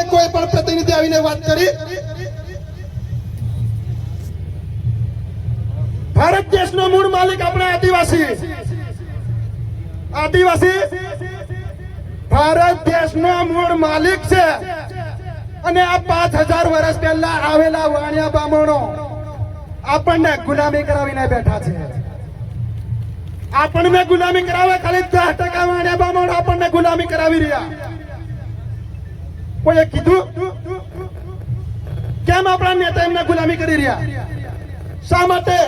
માટે કોઈ પણ પ્રતિનિધિ આવીને વાત કરી. ભારત દેશનો મૂળ માલિક આપણે આદિવાસી. આદિવાસી. ભારત દેશનો મૂળ માલિક છે. અને આ પાંચ હજાર વર્ષ પહેલા આવેલા વાણિયા બામણો આપણને ગુલામી કરાવીને બેઠા છે. આપણને ગુલામી કરાવે ખાલી દસ ટકા વાણિયા બામણો આપણને ગુલામી કરાવી રહ્યા. કોઈએ કીધું? કેમ આપણા નેતા એમને ગુલામી કરી રહ્યા? શા માટે?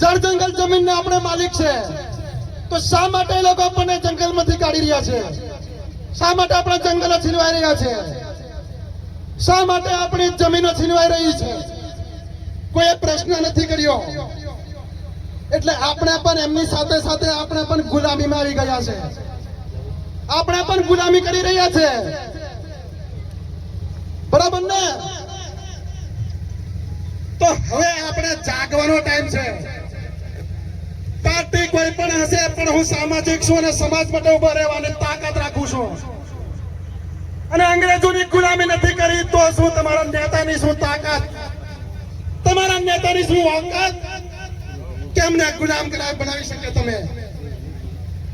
જળ જંગલ જમીનના આપણે માલિક છે. તો શા માટે એ લોકો આપણને જંગલમાંથી કાઢી રહ્યા છે? શા માટે આપણા જંગલો છીનવાઈ રહ્યા છે? શા માટે આપણી જમીનો છીનવાઈ રહી છે? કોઈ પ્રશ્ન નથી કર્યો. એટલે આપણે પણ એમની સાથે સાથે આપણે પણ ગુલામીમાં આવી ગયા છે. આપણે પણ ગુલામી કરી રહ્યા છે. બરાબર ને? તો હવે આપણે જાગવાનો ટાઈમ છે. પાર્ટી કોઈ પણ હશે, પણ હું સામાજિક છું અને સમાજ માટે ઊભા રહેવાની તાકાત રાખું છું. અને અંગ્રેજોની ગુલામી નથી કરી, તો શું તમારા નેતાની શું તાકાત? તમારા નેતાની શું ઓકાત? કેમને ગુલામ બનાવી શકે તમે?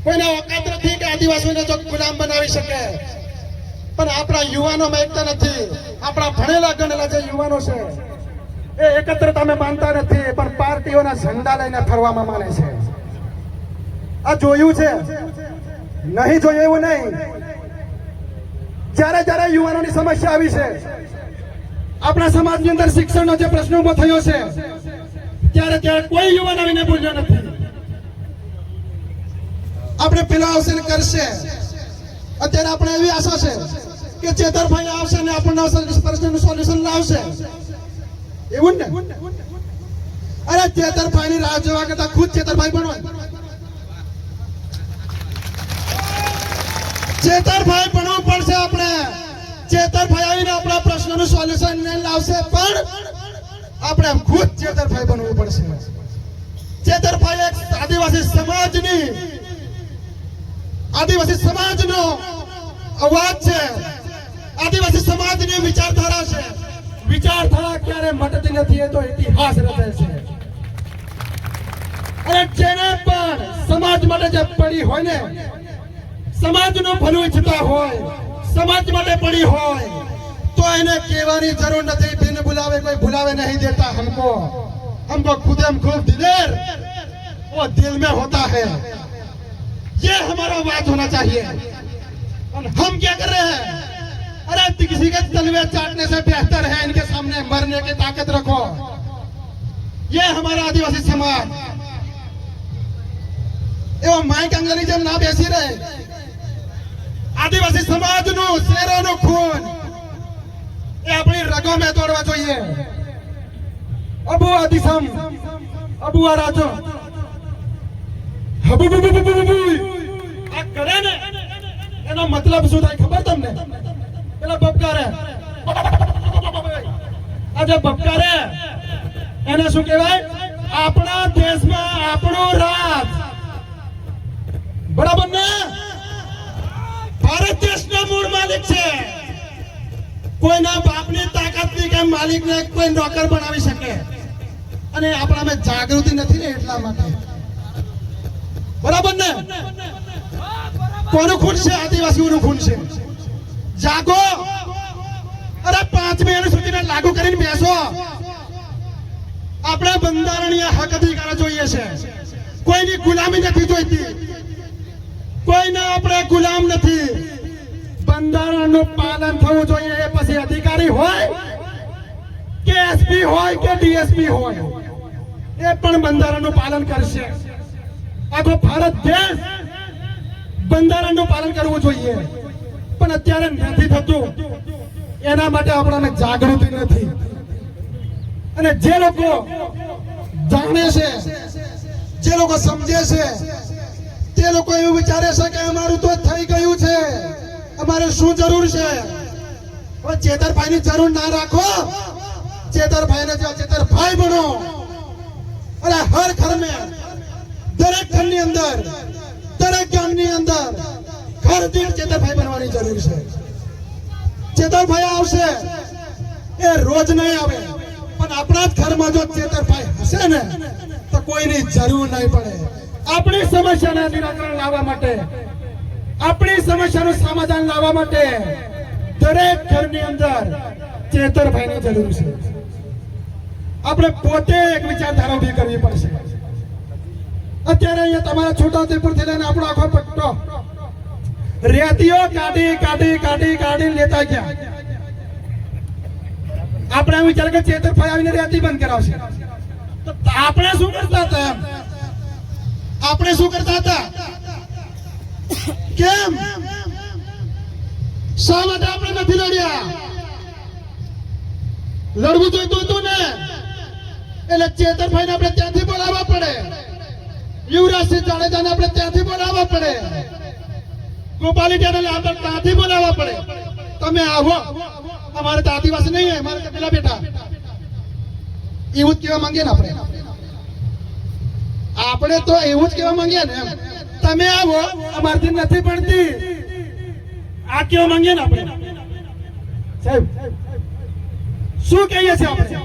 કોઈના ઓકાત નથી કે આદિવાસીને જો ગુલામ બનાવી શકે? પણ આપણા યુવાનોમાં એકતા નથી. આપણા ભણેલા ગણેલા જે યુવાનો છે, એ એકત્રતામાં માનતા નથી, પણ પાર્ટીઓના ઝંડા લઈને ફરવામાં માને છે. આ જોયું છે? નહીં જોયું એવું નહીં. જ્યારે જ્યારે યુવાનોની સમસ્યા આવી છે, આપણા સમાજની અંદર શિક્ષણનો જે પ્રશ્ન ઊભો થયો છે, ત્યારે ત્યારે કોઈ યુવાન આવીને બોલ્યો નથી. આપણે પેલા અવસર કરશે. અત્યારે આપણે એવી આશા છે કે ચેતરભાઈ આવશે ને આપણને પ્રશ્નનું સોલ્યુશન લાવશે? એવું ને? અરે ચેતરભાઈ ની રાહ જોવા કરતા ખુદ ચેતરભાઈ બનો ચેતરભાઈ બનવું પડશે આપણે. ચેતરભાઈ આવીને આપણા પ્રશ્નનું સોલ્યુશન નહીં લાવશે, પણ આપણે ખુદ ચેતરભાઈ બનવું પડશે. ચેતરભાઈ એક આદિવાસી સમાજની, આદિવાસી સમાજનો અવાજ છે. આદિવાસી સમાજની વિચારધારા છે વિચારધારા ક્યારે મટતી નથી એ તો ઇતિહાસ રચે છે અને જેને પણ સમાજ માટે જે પડી હોય ને સમાજનું ભલું ઈચ્છતા હોય સમાજ માટે પડી હોય તો એને કહેવાની જરૂર નથી બિન बुलावे कोई बुलावे नहीं देता हमको हमको खुद हम खुद दिलेर वो दिल में होता है ये हमारा बात होना चाहिए और हम क्या कर रहे हैं अरे किसी के तलवे चाटने से बेहतर है इनके सामने मरने की ताकत रखो ये हमारा आदिवासी समाज એવો માઇક અંગલની જેમ ના બેસી રહે આદિવાસી સમાજનું શેરોનું ખૂન એ આપણી રગોમાં દોડવા જોઈએ અબુ આદિસમ અબુ આ રાજો હબુ બુ બુ બુ બુ બુ. આ કરે ને એનો મતલબ શું થાય ખબર તમને એને શું કહેવાય? આપણા દેશમાં આપણો ભારત દેશનો મૂળ માલિક છે. કોઈના બાપની તાકાતની કે માલિકને કોઈ નોકર બનાવી શકે. અને આપણામાં જાગૃતિ નથી ને એટલા માટે. બરાબર ને? કોનું ખૂન છે? આદિવાસીઓનું ખૂન છે? જાગો. અરે પાંચમી અનુસૂચિને લાગુ કરીને બેસો. આપણે બંધારણીય હક અધિકાર જોઈએ છે. કોઈની ગુલામી નથી જોઈતી. કોઈના આપણે ગુલામ નથી. બંધારણનું પાલન થવું જોઈએ એ પછી અધિકારી હોય કે એસપી હોય કે ડીએસપી હોય. એ પણ બંધારણનું પાલન કરશે. આખો ભારત દેશ બંધારણનું પાલન કરવું જોઈએ. પણ અત્યારે નથી થતું. એના માટે આપણને જાગૃતિ નથી. અને જે લોકો જાણે છે, જે લોકો સમજે છે, તે લોકો એવું વિચારે છે કે અમારું તો થઈ ગયું છે. અમારે શું જરૂર છે? હવે ચેતરભાઈ જરૂર ના રાખો. ચેતરભાઈ ને ચેતરભાઈ બનો. અને હર ઘર મેં દરેક ઘરની અંદર, દરેક ગામની અંદર દીઠ ચેતરભાઈ બનવાની જરૂર છે. ચેતરભાઈ આવશે. એ રોજ નહીં આવે. પણ આપણા જ ઘરમાં જો ચેતરભાઈ હશે ને, તો કોઈની જરૂર નહીં પડે. આપણી સમસ્યાના નિરાકરણ લાવવા માટે, આપણી સમસ્યાનું સમાધાન લાવવા માટે દરેક ઘરની અંદર ચેતરભાઈની જરૂર છે. આપણે પોતે એક વિચારધારા ઊભી કરવી પડશે. અત્યારે અહીંયા તમારા છોટાઉદેપુરથી લઈને આપણો આખો પટ્ટો રેતીઓ કાઢી કાઢી કાઢી કાઢી લેતા ગયા. આપણે વિચાર કે ચેતરભાઈ આવીને રેતી બંધ કરાવશે. આપણે શું કરતા હતા આપણે શું કરતા હતા? કેમ? શા માટે આપણે નથી લડ્યા? લડવું જોઈતું હતું ને? એટલે ચેતરભાઈને આપણે ત્યાંથી બોલાવવા પડે. યુવરાજસિંહ જાડેજાને આપણે ત્યાંથી બોલાવવા પડે. ટેનલ આપણે ત્યાંથી બોલાવવા પડે. તમે આવો. અમારે તો આદિવાસી નહીં હોય, અમારે પેલા બેટા એવું જ કહેવા માંગીએ ને આપણે. આપણે તો એવું જ કહેવા માંગીએ ને તમે આવો, અમારથી નથી પડતી આ કહેવા માંગીએ ને આપણે. સાહેબ, શું કહીએ છીએ આપણે?